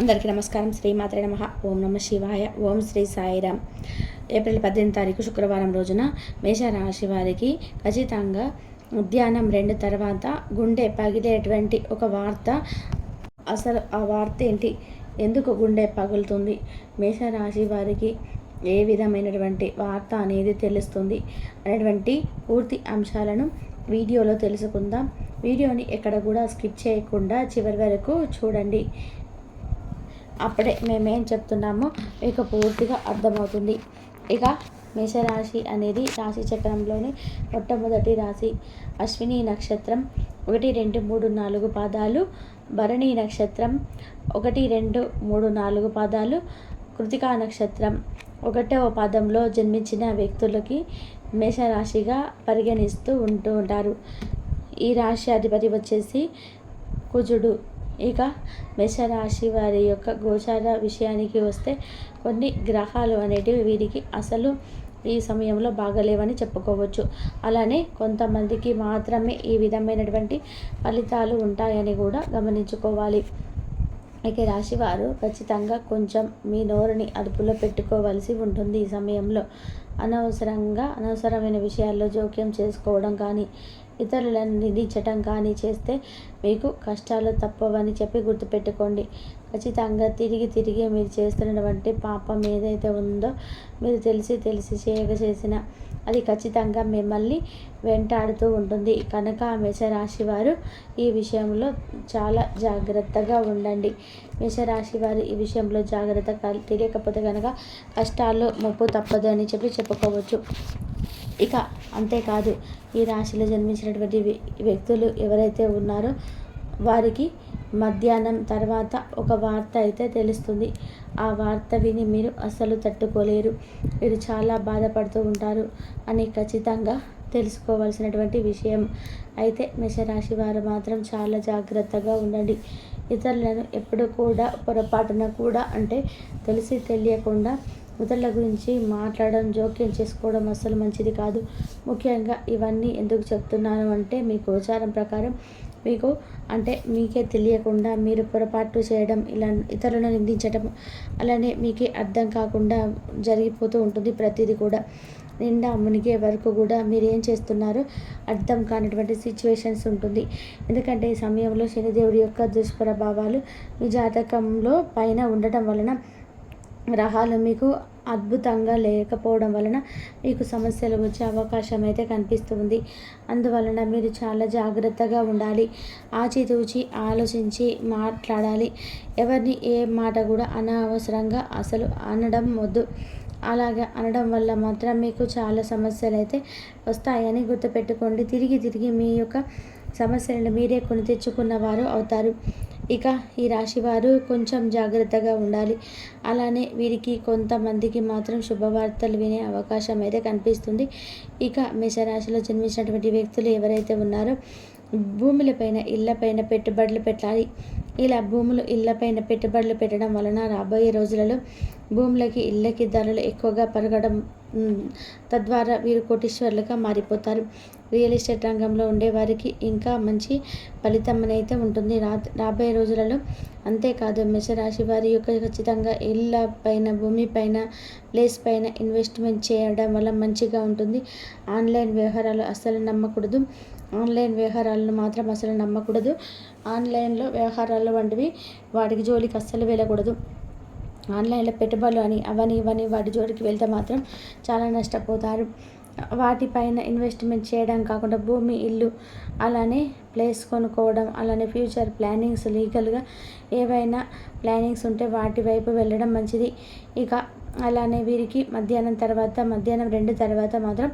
అందరికీ నమస్కారం. శ్రీ మాత్రే నమ. ఓం నమ శివాయ. ఓం శ్రీ సాయిరామ్ ఏప్రిల్ పద్దెనిమిది తారీఖు శుక్రవారం రోజున మేషరాశి వారికి ఖచ్చితంగా ఉద్యానం రెండు తర్వాత గుండె పగిలేటువంటి ఒక వార్త. అసలు ఆ వార్త ఏంటి? ఎందుకు గుండె పగులుతుంది? మేషరాశి వారికి ఏ విధమైనటువంటి వార్త అనేది తెలుస్తుంది? అనేటువంటి పూర్తి అంశాలను వీడియోలో తెలుసుకుందాం. వీడియోని ఎక్కడ కూడా స్కిప్ చేయకుండా చివరి వరకు చూడండి. అప్పుడే మేమేం చెప్తున్నామో మీకు పూర్తిగా అర్థమవుతుంది. ఇక మేషరాశి అనేది రాశి చక్రంలోని మొట్టమొదటి రాశి. అశ్విని నక్షత్రం ఒకటి రెండు మూడు నాలుగు పాదాలు. భరణి నక్షత్రం ఒకటి రెండు మూడు నాలుగు పాదాలు. కృతికా నక్షత్రం ఒకటవ పాదంలో జన్మించిన వ్యక్తులకి మేషరాశిగా పరిగణిస్తూ ఉంటూ ఉంటారు. ఈ రాశి అధిపతి వచ్చేసి కుజుడు. ఇక మేషరాశి వారి యొక్క గోచార విషయానికి వస్తే కొన్ని గ్రహాలు అనేటివి వీరికి అసలు ఈ సమయంలో బాగలేవని చెప్పుకోవచ్చు. అలానే కొంతమందికి మాత్రమే ఈ విధమైనటువంటి ఫలితాలు ఉంటాయని కూడా గమనించుకోవాలి. ఇక రాశివారు ఖచ్చితంగా కొంచెం మీ నోరుని అదుపులో పెట్టుకోవలసి ఉంటుంది ఈ సమయంలో. అనవసరంగా అనవసరమైన విషయాల్లో జోక్యం చేసుకోవడం కానీ ఇతరులను నిందించటం కానీ చేస్తే మీకు కష్టాలు తప్పవని చెప్పి గుర్తుపెట్టుకోండి. ఖచ్చితంగా తిరిగి తిరిగి మీరు చేస్తున్నటువంటి పాపం ఏదైతే ఉందో మీరు తెలిసి తెలిసి చేయక చేసిన అది ఖచ్చితంగా మిమ్మల్ని వెంటాడుతూ ఉంటుంది. కనుక మేషరాశి వారు ఈ విషయంలో చాలా జాగ్రత్తగా ఉండండి. మేషరాశి వారు ఈ విషయంలో జాగ్రత్త తెలియకపోతే కనుక కష్టాలు ముప్పు తప్పదు అని చెప్పి చెప్పుకోవచ్చు. ఇక అంతేకాదు ఈ రాశిలో జన్మించినటువంటి వ్యక్తులు ఎవరైతే ఉన్నారో వారికి మధ్యాహ్నం తర్వాత ఒక వార్త అయితే తెలుస్తుంది. ఆ వార్త విని మీరు అస్సలు తట్టుకోలేరు. మీరు చాలా బాధపడుతూ ఉంటారు అని ఖచ్చితంగా తెలుసుకోవాల్సినటువంటి విషయం. అయితే మేషరాశి వారు మాత్రం చాలా జాగ్రత్తగా ఉండండి. ఇతరులను ఎప్పుడు కూడా పొరపాటున కూడా అంటే తెలిసి తెలియకుండా ఇతరుల గురించి మాట్లాడడం జోక్యం చేసుకోవడం అస్సలు మంచిది కాదు. ముఖ్యంగా ఇవన్నీ ఎందుకు చెప్తున్నాను అంటే మీ గోచారం ప్రకారం మీకు అంటే మీకే తెలియకుండా మీరు పొరపాటు చేయడం ఇలా ఇతరులను నిందించడం అలానే మీకే అర్థం కాకుండా జరిగిపోతూ ఉంటుంది ప్రతిదీ కూడా. నిండా మునిగే వరకు కూడా మీరు ఏం చేస్తున్నారో అర్థం కానటువంటి సిచ్యువేషన్స్ ఉంటుంది. ఎందుకంటే ఈ సమయంలో శనిదేవుడి యొక్క దుష్ప్రభావాలు మీ జాతకంలో పైన ఉండటం వలన గ్రహాలు మీకు అద్భుతంగా లేకపోవడం వలన మీకు సమస్యలు వచ్చే అవకాశం అయితే కనిపిస్తుంది. అందువలన మీరు చాలా జాగ్రత్తగా ఉండాలి. ఆచితూచి ఆలోచించి మాట్లాడాలి. ఎవరిని ఏ మాట కూడా అనవసరంగా అసలు అనడం వద్దు. అలాగా అనడం వల్ల మాత్రం మీకు చాలా సమస్యలు అయితే వస్తాయని గుర్తుపెట్టుకోండి. తిరిగి తిరిగి మీ యొక్క సమస్యలను మీరే కొని తెచ్చుకున్న వారు అవుతారు. ఇక ఈ రాశి వారు కొంచెం జాగ్రత్తగా ఉండాలి. అలానే వీరికి కొంతమందికి మాత్రం శుభవార్తలు వినే అవకాశం అయితే కనిపిస్తుంది. ఇక మేషరాశిలో జన్మించినటువంటి వ్యక్తులు ఎవరైతే ఉన్నారో భూములపైన ఇళ్ళపైన పెట్టుబడులు పెట్టాలి. ఇలా భూములు ఇళ్ళపైన పెట్టుబడులు పెట్టడం వలన రాబోయే రోజులలో భూములకి ఇళ్ళకి ధరలు ఎక్కువగా పెరగడం తద్వారా వీరు కోటీశ్వర్లుగా మారిపోతారు. రియల్ ఎస్టేట్ రంగంలో ఉండేవారికి ఇంకా మంచి ఫలితం అయితే ఉంటుంది. రా రాబోయే రోజులలో అంతేకాదు మేషరాశి వారి యొక్క ఖచ్చితంగా ఇళ్ళ పైన భూమి పైన ప్లేస్ పైన ఇన్వెస్ట్మెంట్ చేయడం వల్ల మంచిగా ఉంటుంది. ఆన్లైన్ వ్యవహారాలు అస్సలు నమ్మకూడదు. ఆన్లైన్ వ్యవహారాలను మాత్రం అసలు నమ్మకూడదు. ఆన్లైన్లో వ్యవహారాలు వంటివి వాటికి జోలికి అస్సలు వెళ్ళకూడదు. ఆన్లైన్లో పెట్టుబడులు అని అవని ఇవని వాటి జోడికి వెళ్తే మాత్రం చాలా నష్టపోతారు. వాటిపైన ఇన్వెస్ట్మెంట్ చేయడం కాకుండా భూమి ఇల్లు అలానే ప్లేస్ కొనుక్కోవడం అలానే ఫ్యూచర్ ప్లానింగ్స్ లీగల్గా ఏవైనా ప్లానింగ్స్ ఉంటే వాటి వైపు వెళ్ళడం మంచిది. ఇక అలానే వీరికి మధ్యాహ్నం తర్వాత మధ్యాహ్నం రెండు తర్వాత మాత్రం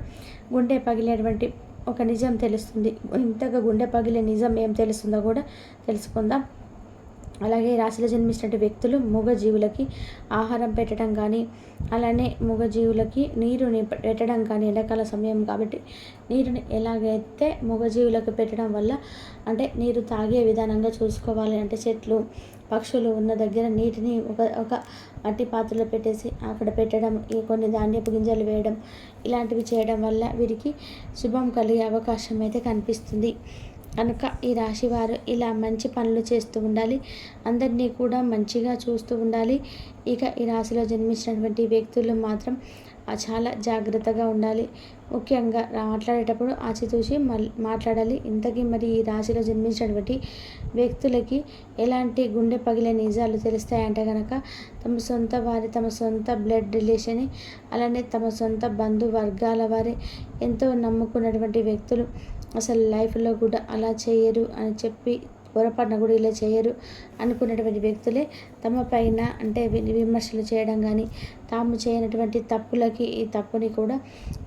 గుండె పగిలేటువంటి ఒక నిజం తెలుస్తుంది. ఇంతగా గుండె పగిలే నిజం ఏం తెలుస్తుందో కూడా తెలుసుకుందాం. అలాగే రాశిలో జన్మించినటువంటి వ్యక్తులు మూగజీవులకి ఆహారం పెట్టడం కానీ అలానే మూగజీవులకి నీరుని పెట్టడం కానీ ఎండాకాల సమయం కాబట్టి నీరుని ఎలాగైతే మూగజీవులకు పెట్టడం వల్ల అంటే నీరు తాగే విధానంగా చూసుకోవాలి అంటే చెట్లు పక్షులు ఉన్న దగ్గర నీటిని ఒక ఒక మట్టి పాత్రలో పెట్టేసి అక్కడ పెట్టడం ఈ కొన్ని ధాన్యపు గింజలు వేయడం ఇలాంటివి చేయడం వల్ల వీరికి శుభం కలిగే అవకాశం అయితే కనిపిస్తుంది. కనుక ఈ రాశి వారు ఇలా మంచి పనులు చేస్తూ ఉండాలి. అందరినీ కూడా మంచిగా చూస్తూ ఉండాలి. ఇక ఈ రాశిలో జన్మించినటువంటి వ్యక్తులు మాత్రం చాలా జాగ్రత్తగా ఉండాలి. ముఖ్యంగా మాట్లాడేటప్పుడు ఆచితూచి మళ్ళీ మాట్లాడాలి. ఇంతకీ మరి ఈ రాశిలో జన్మించినటువంటి వ్యక్తులకి ఎలాంటి గుండె పగిలే నిజాలు తెలుస్తాయంటే కనుక తమ సొంత వారి తమ సొంత బ్లడ్ రిలేషన్ అలానే తమ సొంత బంధువర్గాల వారి ఎంతో నమ్ముకున్నటువంటి వ్యక్తులు అసలు లైఫ్లో కూడా అలా చేయరు అని చెప్పి పొరపాటున కూడా ఇలా చేయరు అనుకున్నటువంటి వ్యక్తులే తమ పైన అంటే విమర్శలు చేయడం కానీ తాము చేయనటువంటి తప్పులకి ఈ తప్పుని కూడా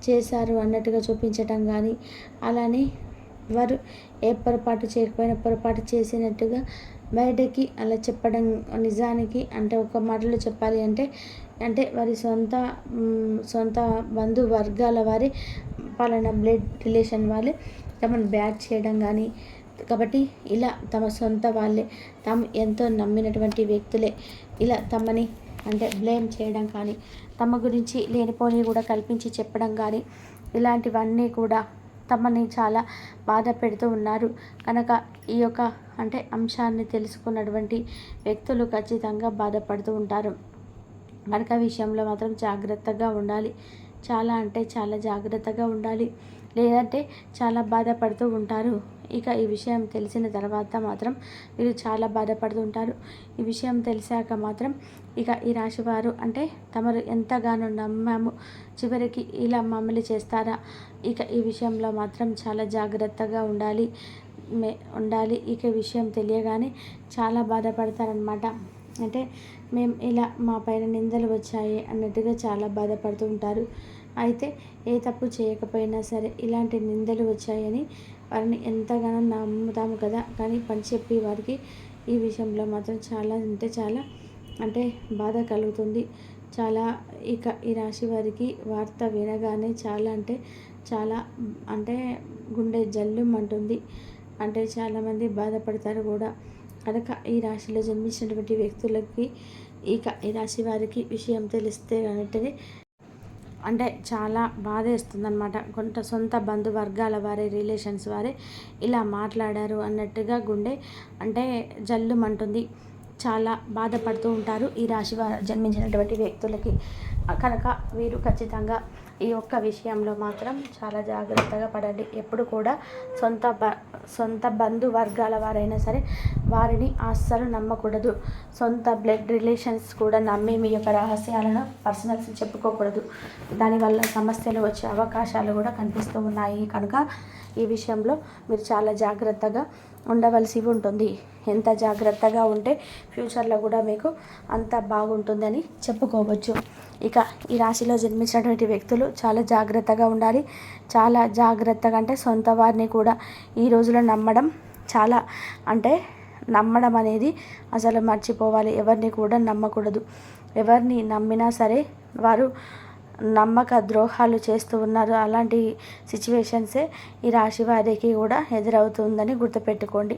చేశారు అన్నట్టుగా చూపించటం కానీ అలానే వారు ఏ పొరపాటు చేయకపోయినా పొరపాటు చేసినట్టుగా బయటకి అలా చెప్పడం నిజానికి అంటే ఒక మాటలో చెప్పాలి అంటే అంటే వారి సొంత సొంత బంధు వర్గాల వారి పలానా బ్లడ్ రిలేషన్ వాళ్ళే తమను బ్యాట్ చేయడం కానీ కాబట్టి ఇలా తమ సొంత వాళ్ళే తాము ఎంతో నమ్మినటువంటి వ్యక్తులే ఇలా తమని అంటే బ్లేమ్ చేయడం కానీ తమ గురించి లేనిపోని కూడా కల్పించి చెప్పడం కానీ ఇలాంటివన్నీ కూడా తమని చాలా బాధ పెడుతూ ఉన్నారు. కనుక ఈ యొక్క అంటే అంశాన్ని తెలుసుకున్నటువంటి వ్యక్తులు ఖచ్చితంగా బాధపడుతూ ఉంటారు. కనుక విషయంలో మాత్రం జాగ్రత్తగా ఉండాలి. చాలా అంటే చాలా జాగ్రత్తగా ఉండాలి. లేదంటే చాలా బాధపడుతూ ఉంటారు. ఇక ఈ విషయం తెలిసిన తర్వాత మాత్రం వీరు చాలా బాధపడుతూ ఉంటారు. ఈ విషయం తెలిసాక మాత్రం ఇక ఈ రాశివారు అంటే తమరు ఎంతగానో నమ్మాము చివరికి ఇలా మమ్మల్ని చేస్తారా? ఇక ఈ విషయంలో మాత్రం చాలా జాగ్రత్తగా ఉండాలి. మే ఉండాలి. ఇక విషయం తెలియగానే చాలా బాధపడతారనమాట అంటే మేము ఇలా మా పైన నిందలు వచ్చాయి అన్నట్టుగా చాలా బాధపడుతూ ఉంటారు. అయితే ఏ తప్పు చేయకపోయినా సరే ఇలాంటి నిందలు వచ్చాయని వారిని ఎంతగానో నమ్ముతాము కదా. కానీ పని చెప్పి వారికి ఈ విషయంలో మాత్రం చాలా అంటే చాలా అంటే బాధ కలుగుతుంది. చాలా ఇక ఈ రాశి వారికి వార్త వినగానే చాలా అంటే చాలా అంటే గుండె జల్లుమంటుంది అంటే చాలామంది బాధపడతారు కూడా. కనుక ఈ రాశిలో జన్మించినటువంటి వ్యక్తులకి ఇక ఈ రాశి వారికి విషయం తెలిస్తే వెంటనే అంటే చాలా బాధ అనమాట కొంత సొంత బంధువర్గాల వారి రిలేషన్స్ వారే ఇలా మాట్లాడారు అన్నట్టుగా గుండె అంటే జల్లుమంటుంది. చాలా బాధపడుతూ ఉంటారు ఈ రాశి వారు జన్మించినటువంటి వ్యక్తులకి. కనుక వీరు ఖచ్చితంగా ఈ ఒక్క విషయంలో మాత్రం చాలా జాగ్రత్తగా పడండి. ఎప్పుడు కూడా సొంత బ సొంత బంధువర్గాల వారైనా సరే వారిని అస్సలు నమ్మకూడదు. సొంత బ్లడ్ రిలేషన్స్ కూడా నమ్మి మీ యొక్క రహస్యాలను పర్సనల్స్ చెప్పుకోకూడదు. దానివల్ల సమస్యలు వచ్చే అవకాశాలు కూడా కనిపిస్తూ ఉన్నాయి. కనుక ఈ విషయంలో మీరు చాలా జాగ్రత్తగా ఉండవలసి ఉంటుంది. ఎంత జాగ్రత్తగా ఉంటే ఫ్యూచర్లో కూడా మీకు అంత బాగుంటుందని చెప్పుకోవచ్చు. ఇక ఈ రాశిలో జన్మించినటువంటి వ్యక్తులు చాలా జాగ్రత్తగా ఉండాలి. చాలా జాగ్రత్తగా అంటే సొంత వారిని కూడా ఈ రోజులో నమ్మడం చాలా అంటే నమ్మడం అనేది అసలు మర్చిపోవాలి. ఎవరిని కూడా నమ్మకూడదు. ఎవరిని నమ్మినా సరే వారు నమ్మక ద్రోహాలు చేస్తూ ఉన్నారు. అలాంటి సిచ్యువేషన్సే ఈ రాశి వారికి కూడా ఎదురవుతుందని గుర్తుపెట్టుకోండి.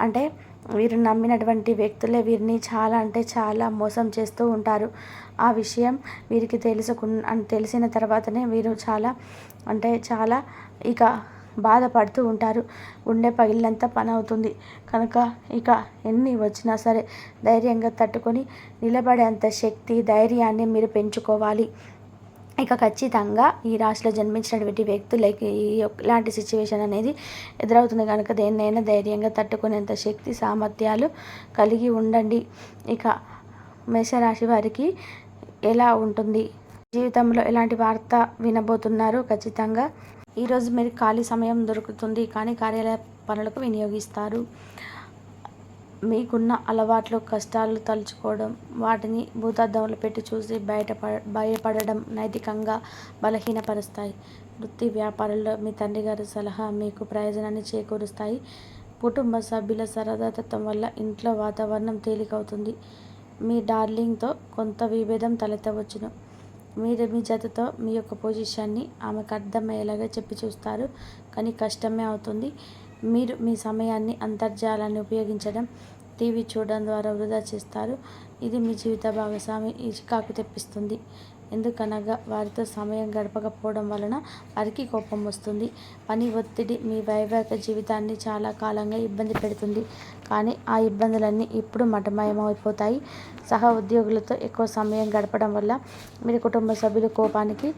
అంటే వీరు నమ్మినటువంటి వ్యక్తులే వీరిని చాలా అంటే చాలా మోసం చేస్తూ ఉంటారు. ఆ విషయం వీరికి తెలుసుకు తెలిసిన తర్వాతనే వీరు చాలా అంటే చాలా ఇక బాధపడుతూ ఉంటారు. గుండె పగిలినంత పని అవుతుంది కనుక ఇక ఎన్ని వచ్చినా సరే ధైర్యంగా తట్టుకొని నిలబడేంత శక్తి ధైర్యాన్ని మీరు పెంచుకోవాలి. ఇక ఖచ్చితంగా ఈ రాశిలో జన్మించినటువంటి వ్యక్తులకి ఇలాంటి సిచ్యువేషన్ అనేది ఎదురవుతుంది. కనుక దేన్నైనా ధైర్యంగా తట్టుకునేంత శక్తి సామర్థ్యాలు కలిగి ఉండండి. ఇక మేషరాశి వారికి ఎలా ఉంటుంది? జీవితంలో ఎలాంటి వార్త వినబోతున్నారు? ఖచ్చితంగా ఈరోజు మీరు ఖాళీ సమయం దొరుకుతుంది కానీ కార్యాలయ పనులకు వినియోగిస్తారు. మీకున్న అలవాట్లు కష్టాలు తలుచుకోవడం వాటిని భూతద్దంలో పెట్టి చూసి బయట భయపడడం నైతికంగా బలహీనపరుస్తాయి. వృత్తి వ్యాపారంలో మీ తండ్రి గారి సలహా మీకు ప్రయోజనాన్ని చేకూరుస్తాయి. కుటుంబ సభ్యుల సరదాతత్వం వల్ల ఇంట్లో వాతావరణం తేలికవుతుంది. మీ డార్లింగ్తో కొంత విభేదం తలెత్తవచ్చును. మీరు మీ జతతో మీ యొక్క పొజిషన్ని ఆమెకు అర్థమయ్యేలాగా చెప్పి చూస్తారు. కానీ కష్టమే అవుతుంది. మీరు మీ సమయాన్ని అంతర్జాలాన్ని ఉపయోగించడం టీవీ చూడడం ద్వారా వృధా చేస్తారు. ఇది మీ జీవిత భాగస్వామి కాకు తెప్పిస్తుంది. ఎందుకనగా వారితో సమయం గడపకపోవడం వలన వారికి కోపం వస్తుంది. పని ఒత్తిడి మీ వైవాహిక జీవితాన్ని చాలా కాలంగా ఇబ్బంది పెడుతుంది. కానీ ఆ ఇబ్బందులన్నీ ఇప్పుడు మటమయమైపోతాయి. సహ ఉద్యోగులతో ఎక్కువ సమయం గడపడం వల్ల మీరు కుటుంబ సభ్యుల కోపానికి